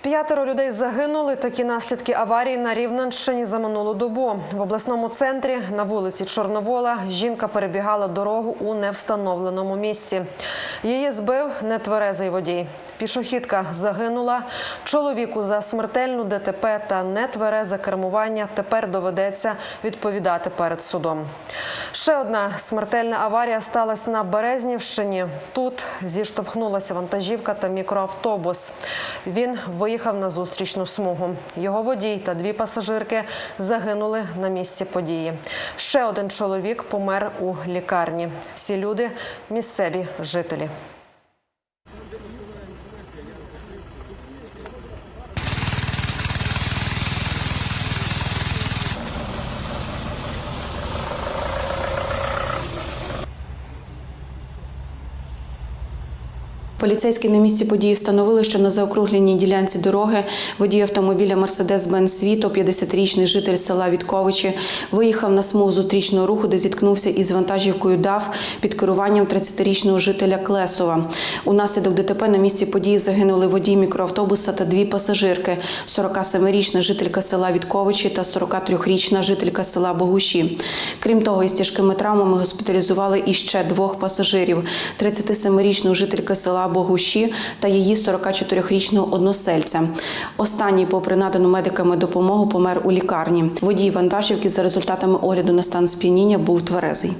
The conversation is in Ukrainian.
П'ятеро людей загинули. Такі наслідки аварії на Рівненщині за минулу добу. В обласному центрі на вулиці Чорновола жінка перебігала дорогу у невстановленому місці. Її збив нетверезий водій. Пішохідка загинула. Чоловіку за смертельну ДТП та нетверезе кермування тепер доведеться відповідати перед судом. Ще одна смертельна аварія сталася на Березнівщині. Тут зіштовхнулася вантажівка та мікроавтобус. Він виїхав на зустрічну смугу. Його водій та дві пасажирки загинули на місці події. Ще один чоловік помер у лікарні. Всі люди місцеві жителі. Поліцейські на місці події встановили, що на заокругленій ділянці дороги водій автомобіля Мерседес-Бенz Світо, 50-річний житель села Вітковичі, виїхав на смугу зустрічного руху, де зіткнувся із вантажівкою ДАВ під керуванням 30-річного жителя Клесова. Унаслідок ДТП на місці події загинули водій мікроавтобуса та дві пасажирки: 47-річна жителька села Вітковичі та 43-річна жителька села Богуші. Крім того, із тяжкими травмами госпіталізували іще двох пасажирів: 37-річну жителька села Богуші та її 44-річного односельця. Останній, попри надану медиками допомогу, помер у лікарні. Водій вантажівки за результатами огляду на стан сп'яніння був тверезий.